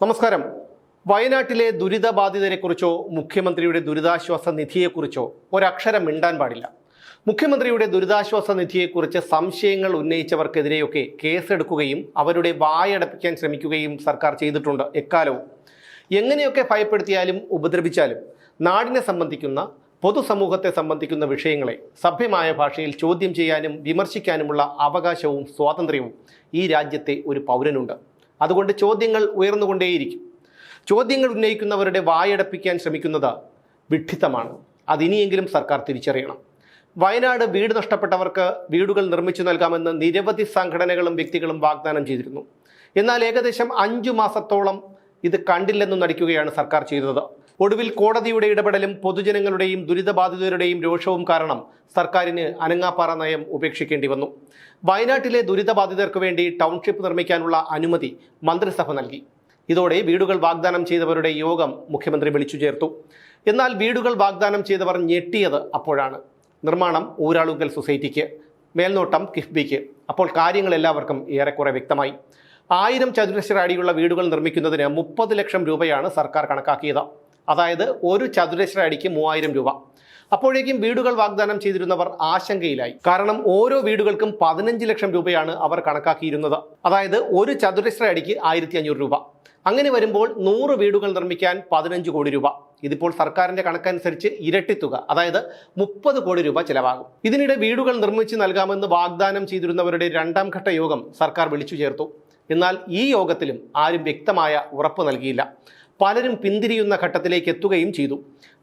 നമസ്കാരം. വയനാട്ടിലെ ദുരിതബാധിതരെക്കുറിച്ചോ മുഖ്യമന്ത്രിയുടെ ദുരിതാശ്വാസ നിധിയെക്കുറിച്ചോ ഒരക്ഷരം മിണ്ടാൻ പാടില്ല. മുഖ്യമന്ത്രിയുടെ ദുരിതാശ്വാസ നിധിയെക്കുറിച്ച് സംശയങ്ങൾ ഉന്നയിച്ചവർക്കെതിരെയൊക്കെ കേസെടുക്കുകയും അവരുടെ വായടപ്പിക്കാൻ ശ്രമിക്കുകയും സർക്കാർ ചെയ്തിട്ടുണ്ട് എക്കാലവും. എങ്ങനെയൊക്കെ ഭയപ്പെടുത്തിയാലും ഉപദ്രവിച്ചാലും നാടിനെ സംബന്ധിക്കുന്ന പൊതുസമൂഹത്തെ സംബന്ധിക്കുന്ന വിഷയങ്ങളെ സഭ്യമായ ഭാഷയിൽ ചോദ്യം ചെയ്യാനും വിമർശിക്കാനുമുള്ള അവകാശവും സ്വാതന്ത്ര്യവും ഈ രാജ്യത്തെ ഒരു പൗരനുണ്ട്. അതുകൊണ്ട് ചോദ്യങ്ങൾ ഉയർന്നുകൊണ്ടേയിരിക്കും. ചോദ്യങ്ങൾ ഉന്നയിക്കുന്നവരുടെ വായടപ്പിക്കാൻ ശ്രമിക്കുന്നത് വിഡ്ഢിത്തമാണ്. അതിനിയെങ്കിലും സർക്കാർ തിരിച്ചറിയണം. വയനാട് വീട് നഷ്ടപ്പെട്ടവർക്ക് വീടുകൾ നിർമ്മിച്ചു നൽകാമെന്ന് നിരവധി സംഘടനകളും വ്യക്തികളും വാഗ്ദാനം ചെയ്തിരുന്നു. എന്നാൽ ഏകദേശം അഞ്ചു മാസത്തോളം ഇത് കണ്ടില്ലെന്ന് നടിക്കുകയാണ് സർക്കാർ ചെയ്തത്. ഒടുവിൽ കോടതിയുടെ ഇടപെടലും പൊതുജനങ്ങളുടെയും ദുരിതബാധിതരുടെയും രോഷവും കാരണം സർക്കാരിന് അനങ്ങാപ്പാറ നയം ഉപേക്ഷിക്കേണ്ടി വന്നു. വയനാട്ടിലെ ദുരിതബാധിതർക്ക് വേണ്ടി ടൗൺഷിപ്പ് നിർമ്മിക്കാനുള്ള അനുമതി മന്ത്രിസഭ നൽകി. ഇതോടെ വീടുകൾ വാഗ്ദാനം ചെയ്തവരുടെ യോഗം മുഖ്യമന്ത്രി വിളിച്ചു ചേർത്തു. എന്നാൽ വീടുകൾ വാഗ്ദാനം ചെയ്തവർ ഞെട്ടിയത് അപ്പോഴാണ്. നിർമ്മാണം ഊരാളുങ്കൽ സൊസൈറ്റിക്ക് മേൽനോട്ടം കിഫ്ബിക്ക്. അപ്പോൾ കാര്യങ്ങൾ എല്ലാവർക്കും ഏറെക്കുറെ വ്യക്തമായി. ആയിരം ചതുരശ്ര അടിയുള്ള വീടുകൾ നിർമ്മിക്കുന്നതിന് മുപ്പത് ലക്ഷം രൂപയാണ് സർക്കാർ കണക്കാക്കിയത്. അതായത് ഒരു ചതുരശ്ര അടിക്ക് മൂവായിരം രൂപ. അപ്പോഴേക്കും വീടുകൾ വാഗ്ദാനം ചെയ്തിരുന്നവർ ആശങ്കയിലായി. കാരണം ഓരോ വീടുകൾക്കും പതിനഞ്ച് ലക്ഷം രൂപയാണ് അവർ കണക്കാക്കിയിരുന്നത്. അതായത് ഒരു ചതുരശ്ര അടിക്ക് ആയിരത്തി അഞ്ഞൂറ് രൂപ. അങ്ങനെ വരുമ്പോൾ നൂറ് വീടുകൾ നിർമ്മിക്കാൻ പതിനഞ്ച് കോടി രൂപ. ഇതിപ്പോൾ സർക്കാരിന്റെ കണക്കനുസരിച്ച് ഇരട്ടിത്തുക അതായത് മുപ്പത് കോടി രൂപ ചെലവാകും. ഇതിനിടെ വീടുകൾ നിർമ്മിച്ച് നൽകാമെന്ന് വാഗ്ദാനം ചെയ്തിരുന്നവരുടെ രണ്ടാം ഘട്ട യോഗം സർക്കാർ വിളിച്ചു ചേർത്തു. എന്നാൽ ഈ യോഗത്തിലും ആരും വ്യക്തമായ ഉറപ്പ് നൽകിയില്ല. പലരും പിന്തിരിയുന്ന ഘട്ടത്തിലേക്ക് എത്തുകയും ചെയ്തു.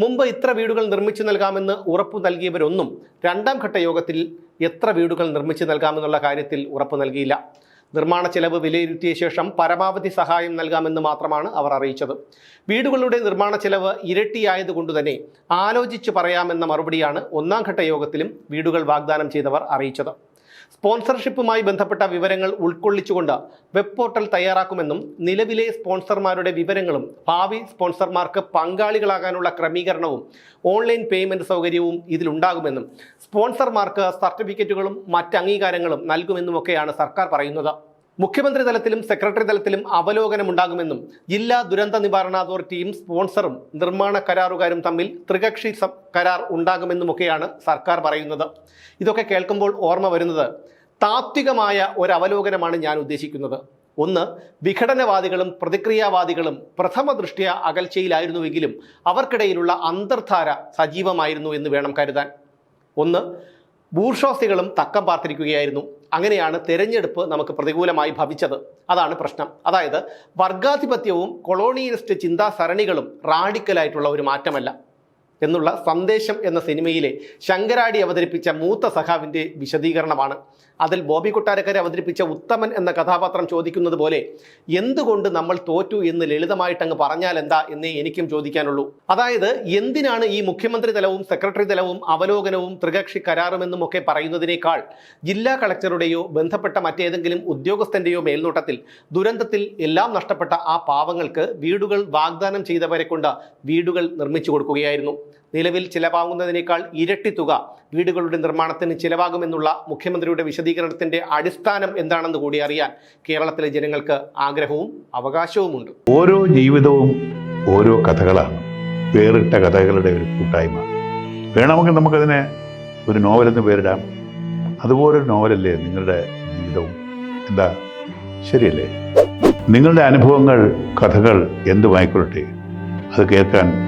മുമ്പ് ഇത്ര വീടുകൾ നിർമ്മിച്ചു നൽകാമെന്ന് ഉറപ്പ് നൽകിയവരൊന്നും രണ്ടാം ഘട്ട യോഗത്തിൽ എത്ര വീടുകൾ നിർമ്മിച്ചു നൽകാമെന്നുള്ള കാര്യത്തിൽ ഉറപ്പ് നൽകിയില്ല. നിർമ്മാണ ചെലവ് വിലയിരുത്തിയ ശേഷം പരമാവധി സഹായം നൽകാമെന്ന് മാത്രമാണ് അവർ അറിയിച്ചത്. വീടുകളുടെ നിർമ്മാണ ചെലവ് ഇരട്ടിയായതുകൊണ്ട് തന്നെ ആലോചിച്ച് പറയാമെന്ന മറുപടിയാണ് ഒന്നാം ഘട്ട യോഗത്തിലും വീടുകൾ വാഗ്ദാനം ചെയ്തവർ അറിയിച്ചത്. സ്പോൺസർഷിപ്പുമായി ബന്ധപ്പെട്ട വിവരങ്ങൾ ഉൾക്കൊള്ളിച്ചുകൊണ്ട് വെബ് പോർട്ടൽ തയ്യാറാക്കുമെന്നും നിലവിലെ സ്പോൺസർമാരുടെ വിവരങ്ങളും ഭാവി സ്പോൺസർമാർക്ക് പങ്കാളികളാകാനുള്ള ക്രമീകരണവും ഓൺലൈൻ പേയ്മെന്റ് സൗകര്യവും ഇതിലുണ്ടാകുമെന്നും സ്പോൺസർമാർക്ക് സർട്ടിഫിക്കറ്റുകളും മറ്റ് അംഗീകാരങ്ങളും നൽകുമെന്നുമൊക്കെയാണ് സർക്കാർ പറയുന്നത്. മുഖ്യമന്ത്രി തലത്തിലും സെക്രട്ടറി തലത്തിലും അവലോകനം ഉണ്ടാകുമെന്നും ജില്ലാ ദുരന്ത നിവാരണ അതോറിറ്റിയും സ്പോൺസറും നിർമ്മാണ കരാറുകാരും തമ്മിൽ ത്രികക്ഷി കരാർ ഉണ്ടാകുമെന്നുമൊക്കെയാണ് സർക്കാർ പറയുന്നത്. ഇതൊക്കെ കേൾക്കുമ്പോൾ ഓർമ്മ വരുന്നത് താത്വികമായ ഒരു അവലോകനമാണ് ഞാൻ ഉദ്ദേശിക്കുന്നത്. ഒന്ന് വിഘടനവാദികളും പ്രതിക്രിയാവാദികളും പ്രഥമ ദൃഷ്ടിയ അകൽച്ചയിലായിരുന്നുവെങ്കിലും അവർക്കിടയിലുള്ള അന്തർധാര സജീവമായിരുന്നു എന്ന് വേണം കരുതാൻ. ഒന്ന് ബൂർഷോസികളും തക്കം പാർത്തിരിക്കുകയായിരുന്നു. അങ്ങനെയാണ് തെരഞ്ഞെടുപ്പ് നമുക്ക് പ്രതികൂലമായി ഭവിച്ചത്. അതാണ് പ്രശ്നം. അതായത് വർഗാധിപത്യവും കൊളോണിയലിസ്റ്റ് ചിന്താ സരണികളും റാഡിക്കലായിട്ടുള്ള ഒരു മാറ്റമല്ല. എന്നുള്ള സന്ദേശം എന്ന സിനിമയിലെ ശങ്കരാടി അവതരിപ്പിച്ച മൂത്ത സഖാവിന്റെ വിശദീകരണമാണ്. അതിൽ ബോബി കൊട്ടാരക്കരെ അവതരിപ്പിച്ച ഉത്തമൻ എന്ന കഥാപാത്രം ചോദിക്കുന്നത് പോലെ എന്തുകൊണ്ട് നമ്മൾ തോറ്റു എന്ന് ലളിതമായിട്ടങ്ങ് പറഞ്ഞാൽ എന്താ? എന്നേ എനിക്കും ചോദിക്കാനുള്ളൂ. അതായത് എന്തിനാണ് ഈ മുഖ്യമന്ത്രി തലവും സെക്രട്ടറി തലവും അവലോകനവും ത്രികക്ഷി കരാറുമെന്നും ഒക്കെ പറയുന്നതിനേക്കാൾ ജില്ലാ കളക്ടറുടെയോ ബന്ധപ്പെട്ട മറ്റേതെങ്കിലും ഉദ്യോഗസ്ഥന്റെയോ മേൽനോട്ടത്തിൽ ദുരന്തത്തിൽ എല്ലാം നഷ്ടപ്പെട്ട ആ പാവങ്ങൾക്ക് വീടുകൾ വാഗ്ദാനം ചെയ്തവരെ കൊണ്ട് വീടുകൾ നിർമ്മിച്ചു കൊടുക്കുകയായിരുന്നു. നിലവിൽ ചിലവാകുന്നതിനേക്കാൾ ഇരട്ടി തുക വീടുകളുടെ നിർമ്മാണത്തിന് ചിലവാകുമെന്നുള്ള മുഖ്യമന്ത്രിയുടെ വിശദീകരണത്തിന്റെ അടിസ്ഥാനം എന്താണെന്ന് കൂടി അറിയാൻ കേരളത്തിലെ ജനങ്ങൾക്ക് ആഗ്രഹവും അവകാശവുമുണ്ട്. ഓരോ ജീവിതവും ഓരോ കഥകളാണ്. വേറിട്ട കഥകളുടെ ഒരു കൂട്ടായ്മ. വേണമെങ്കിൽ നമുക്കതിനെ ഒരു നോവലെന്ന് പേരിടാം. അതുപോലൊരു നോവലല്ലേ നിങ്ങളുടെ ജീവിതവും? എന്താ? ശരിയല്ലേ? നിങ്ങളുടെ അനുഭവങ്ങൾ കഥകൾ എന്തുമായിക്കൊള്ളട്ടെ അത് കേൾക്കാൻ